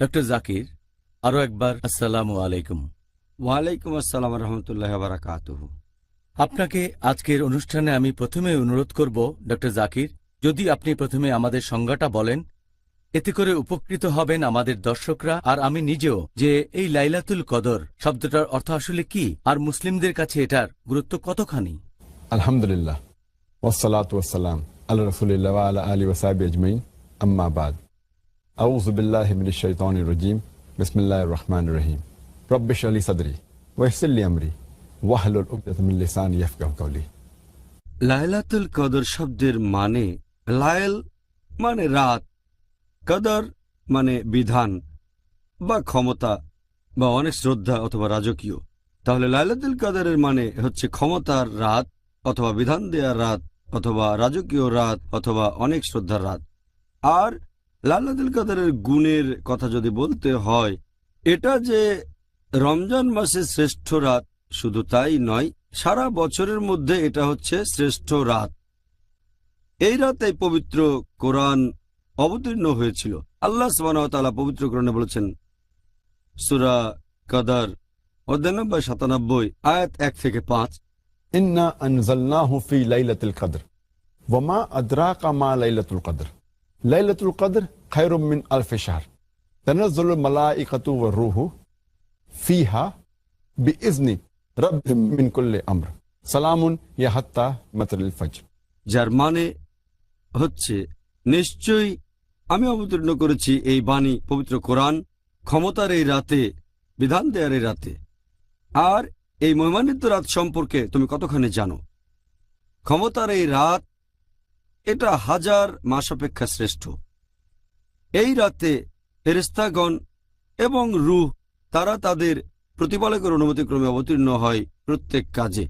Doctor Zakir আরও একবার আসসালামু আলাইকুম। ওয়ালাইকুম আসসালাম রহমতুল্লাহ বারাকাতুহু। আপনাকে আজকের অনুষ্ঠানে আমি প্রথমে অনুরোধ করব ডক্টর জাকির যদি আপনি প্রথমে আমাদের সংজ্ঞাটা বলেন এতে করে উপকৃত হবেন আমাদের দর্শকরা আর আমি নিজেও যে এই লাইলাতুল কদর শব্দটার অর্থ আসলে কি আর মুসলিমদের কাছে এটার গুরুত্ব কতখানি? আলহামদুলিল্লাহ ওসালাত ওসালাম আল্লাহ রসুলিল্লাহ আলা আলী ওসাহাবি আজমাইন আম্মা বাদ আউযু বিল্লাহি মিনাশ শাইতানির রাজিম বিসমিল্লাহির রহমানির রহিম রব্বিশ আলি সাদরি ওয়াহসিল লি আমরি ওয়াহলুল উকদাতাম মিন লিসানি ইয়াফকাহু কওলি লায়লাতুল কদর শব্দের মানে লায়ল মানে রাত কদর মানে বিধান বা ক্ষমতা বা অনেক শ্রদ্ধা অথবা রাজকীয়। তাহলে লায়লাতুল কদরের মানে হচ্ছে ক্ষমতার রাত অথবা বিধান দেওয়ার রাত অথবা রাজকীয় রাত অথবা অনেক শ্রদ্ধার রাত। আর লায়লাতুল কদরের গুণের কথা যদি বলতে হয়, এটা যে রমজান মাসে শ্রেষ্ঠ রাত শুধু তাই নয়, সারা বছরের মধ্যে এটা হচ্ছে শ্রেষ্ঠ রাত। এই রাতে পবিত্র কোরআন অবতীর্ণ হয়েছিল। আল্লাহ সালা পবিত্র কোরআনে বলেছেন, সুরা কাদার অধ্যায় নম্বর সাতানব্বই, আয়াত এক থেকে পাঁচ। ইন্না আনজালনাহু ফি লাইলাতুল কদর, ওয়া মা আদরাকা মা লাইলাতুল কদর। লাইলাতুল কদর খায়রুম মিন আলফি মালাইকাতু রূহু ফিহা বিইজনি রাব্বিহিম মিন কুল্লি আমর সালামুন ইয়া হাত্তা যার মানে হচ্ছে, নিশ্চয়ই আমি অবতীর্ণ করেছি এই বাণী পবিত্র কোরআন ক্ষমতার এই রাতে, বিধান দেয়ার এই রাতে। আর এই মহিমান্বিত রাত সম্পর্কে তুমি কতখানি জানো? ক্ষমতার এই রাত এটা হাজার মাস অপেক্ষা শ্রেষ্ঠ। এই রাতে ফেরেস্তাগণ এবং রুহ, তারা তাদের প্রতিপালকের অনুমতিক্রমে অবতীর্ণ হয় প্রত্যেক কাজে।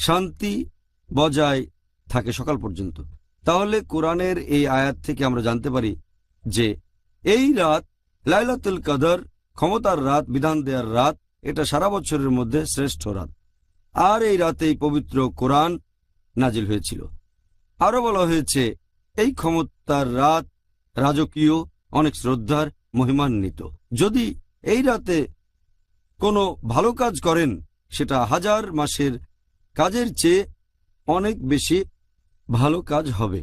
শান্তি বজায় থাকে সকাল পর্যন্ত। তাহলে কোরআনের এই আয়াত থেকে আমরা জানতে পারি যে এই রাত লাইলাতুল কদর, ক্ষমতার রাত, বিধান দেওয়ার রাত, এটা সারা বছরের মধ্যে শ্রেষ্ঠ রাত। আর এই রাতেই পবিত্র কোরআন নাজিল হয়েছিল। আরও বলা হয়েছে, এই ক্ষমতার রাত রাজকীয়, অনেক শ্রদ্ধার, মহিমান্বিত। যদি এই রাতে কোনো ভালো কাজ করেন, সেটা হাজার মাসের কাজের চেয়ে অনেক বেশি ভালো কাজ হবে।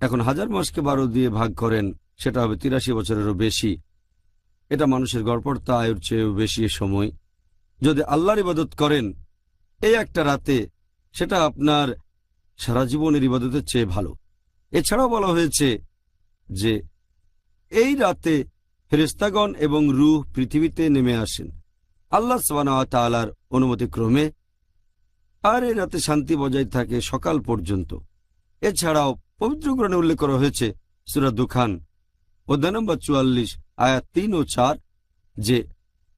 এখন হাজার মাসকে বারো দিয়ে ভাগ করেন, সেটা হবে তিরাশি বছরেরও বেশি। এটা মানুষের গড়পড়তা আয়ুর চেয়েও বেশি সময়। যদি আল্লাহর ইবাদত করেন, এই একটা রাতে, সেটা আপনার সারা জীবনের ইবাদতের চেয়ে ভালো। এছাড়াও বলা হয়েছে যে, এই রাতে ফেরেস্তাগণ এবং রুহ পৃথিবীতে নেমে আসেন। আল্লাহ সবানা তালার অনুমতিক্রমে আর এই রাতে শান্তি বজায় থাকে সকাল পর্যন্ত। এছাড়াও পবিত্র গ্রহণে উল্লেখ করা হয়েছে, সুরা দুখান, অধ্যায় নম্বর চুয়াল্লিশ, আয়াত তিন ও চার, যে,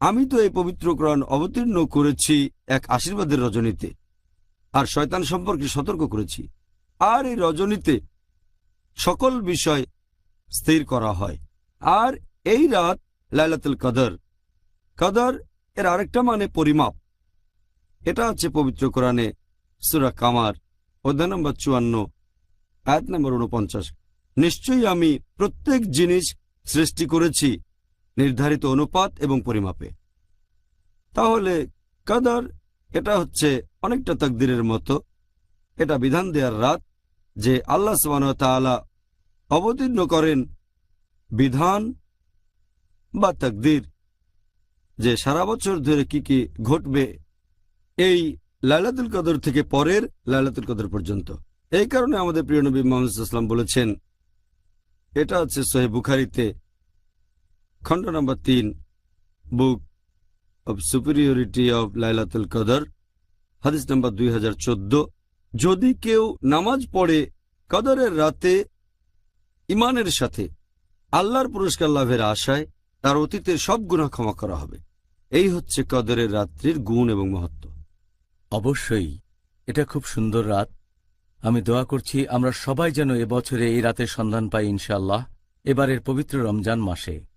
আমি তো এই পবিত্র গ্রহণ অবতীর্ণ করেছি এক আশীর্বাদের রজনীতে। আর শয়তান সম্পর্কে সতর্ক করেছি। আর এই রজনীতে সকল বিষয় স্থির করা হয়। আর এই রাত লাইলাতুল কদর। কদর এর আরেকটা মানে পরিমাপ। এটা আছে পবিত্র কোরআনে সুরা কামার, অধ্যায় নম্বর চুয়ান্ন, আয়াত নম্বর উনপঞ্চাশ নিশ্চয়ই আমি প্রত্যেক জিনিস সৃষ্টি করেছি নির্ধারিত অনুপাত এবং পরিমাপে। তাহলে কদর এটা হচ্ছে অনেকটা তকদিরের মতো। এটা বিধান দেওয়ার রাত যে আল্লাহ সবান তাআলা অবতীর্ণ করেন বিধান বা তকদির। যে সারা বছর ধরে কি কি ঘটবে এই লাইলাতুল কদর থেকে পরের লাইলাতুল কদর পর্যন্ত। এই কারণে আমাদের প্রিয় নবী মোহাম্মদ বলেছেন, এটা হচ্ছে সোহেব বুখারিতে খণ্ড নম্বর তিন, বুক অব সুপিরিয়রিটি অব লাইলাতুল কদর হাদিস নম্বর দুই যদি কেউ নামাজ পড়ে কদরের রাতে ইমানের সাথে আল্লাহর পুরস্কার লাভের আশায়, তার অতীতের সব গুণা ক্ষমা করা হবে। এই হচ্ছে কদরের রাত্রির গুণ এবং মহত্ব। অবশ্যই, এটা খুব সুন্দর রাত। আমি দোয়া করছি, আমরা সবাই যেন এবছরে এই রাতের সন্ধান পাই ইনশাআল্লাহ, এবারের পবিত্র রমজান মাসে।